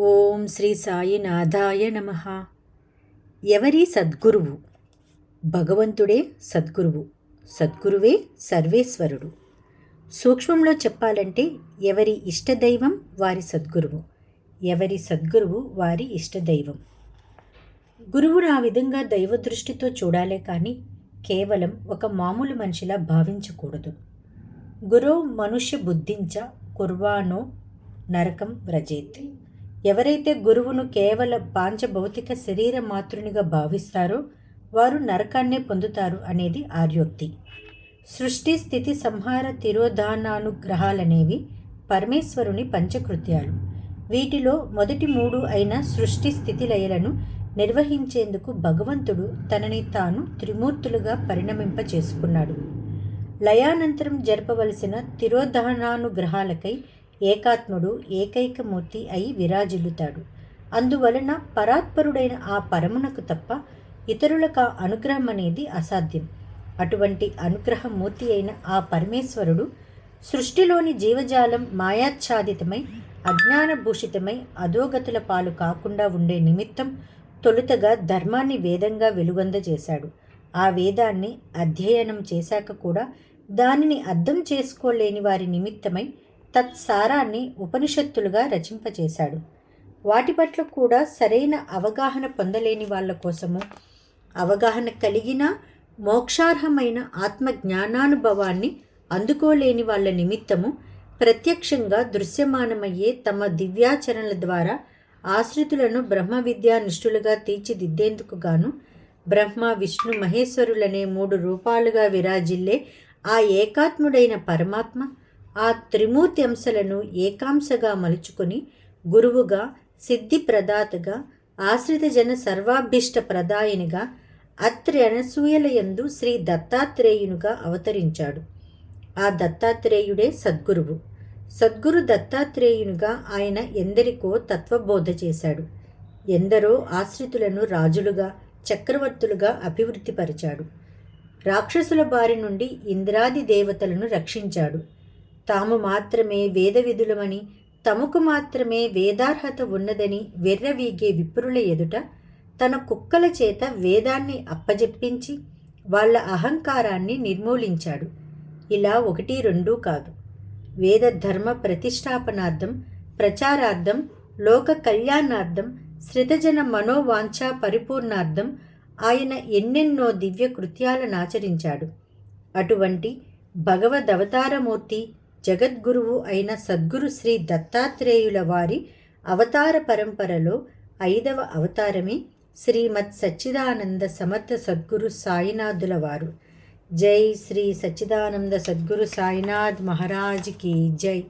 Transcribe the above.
ఓం శ్రీ సాయినాథాయ నమ. ఎవరి సద్గురువు? భగవంతుడే సద్గురువు. సద్గురువే సర్వేశ్వరుడు. సూక్ష్మంలో చెప్పాలంటే ఎవరి ఇష్టదైవం వారి సద్గురువు. ఎవరి సద్గురువు వారి ఇష్టదైవం. గురువును ఆ విధంగా దైవ దృష్టితో చూడాలే కానీ కేవలం ఒక మామూలు మనిషిలా భావించకూడదు. గురో మనుష్య బుద్ధించ కుర్వానో నరకం వ్రజేత్. ఎవరైతే గురువును కేవల పాంచభౌతిక శరీర మాతృనిగా భావిస్తారో వారు నరకాన్నే పొందుతారు అనేది ఆర్యోక్తి. సృష్టి స్థితి సంహార తిరోధానానుగ్రహాలనేవి పరమేశ్వరుని పంచకృత్యాలు. వీటిలో మొదటి మూడు అయిన సృష్టి స్థితి లయలను నిర్వహించేందుకు భగవంతుడు తనని తాను త్రిమూర్తులుగా పరిణమింప చేసుకున్నాడు లయానంతరం జరపవలసిన తిరోధానానుగ్రహాలకై ఏకాత్ముడు ఏకైక మూర్తి అయి విరాజిల్లుతాడు. అందువలన పరాత్పరుడైన ఆ పరమునకు తప్ప ఇతరులకు అనుగ్రహం అనేది అసాధ్యం. అటువంటి అనుగ్రహమూర్తి అయిన ఆ పరమేశ్వరుడు సృష్టిలోని జీవజాలం మాయాచ్ఛాదితమై అజ్ఞానభూషితమై అధోగతుల పాలు కాకుండా ఉండే నిమిత్తం తొలుతగా ధర్మాన్ని వేదంగా వెలుగొందజేశాడు. ఆ వేదాన్ని అధ్యయనం చేశాక కూడా దానిని అర్థం చేసుకోలేని వారి నిమిత్తమై తత్సారాన్ని ఉపనిషత్తులుగా రచింపచేశాడు వాటి పట్ల కూడా సరైన అవగాహన పొందలేని వాళ్ళ కోసము అవగాహన కలిగిన మోక్షార్హమైన ఆత్మ జ్ఞానానుభవాన్ని అందుకోలేని వాళ్ళ నిమిత్తము ప్రత్యక్షంగా దృశ్యమానమయ్యే తమ దివ్యాచరణల ద్వారా ఆశ్రితులను బ్రహ్మ విద్యా నిష్ఠులుగా తీర్చిదిద్దేందుకు గాను బ్రహ్మ విష్ణు మహేశ్వరులనే మూడు రూపాలుగా విరాజిల్లే ఆ ఏకాత్ముడైన పరమాత్మ ఆ త్రిమూర్తి అంశలను ఏకాంశగా మలుచుకొని గురువుగా సిద్ధి ప్రదాతగా ఆశ్రిత జన సర్వాభీష్ట ప్రదాయనిగా అత్రి అనసూయలయందు శ్రీ దత్తాత్రేయునుగా అవతరించాడు. ఆ దత్తాత్రేయుడే సద్గురువు. సద్గురు దత్తాత్రేయునిగా ఆయన ఎందరికో తత్వబోధ చేశాడు. ఎందరో ఆశ్రితులను రాజులుగా చక్రవర్తులుగా అభివృద్ధిపరిచాడు. రాక్షసుల బారి నుండి ఇంద్రాది దేవతలను రక్షించాడు. తాము మాత్రమే వేద విధులమని తమకు మాత్రమే వేదార్హత ఉన్నదని వెర్రవీగే విప్రుల ఎదుట తన కుక్కల చేత వేదాన్ని అప్పజెప్పించి వాళ్ళ అహంకారాన్ని నిర్మూలించాడు. ఇలా ఒకటి రెండూ కాదు. వేద ధర్మ ప్రతిష్టాపనార్థం ప్రచారార్థం లోక కళ్యాణార్థం శ్రితజన మనోవాంఛా పరిపూర్ణార్థం ఆయన ఎన్నెన్నో దివ్య కృత్యాలను ఆచరించాడు. అటువంటి భగవదవతారమూర్తి జగద్గురువు అయిన సద్గురు శ్రీ దత్తాత్రేయుల వారి అవతార పరంపరలో ఐదవ అవతారమే శ్రీమత్ సచ్చిదానంద సమర్థ సద్గురు సాయినాథుల వారు. జై శ్రీ సచ్చిదానంద సద్గురు సాయినాథ్ మహారాజ్కి జై.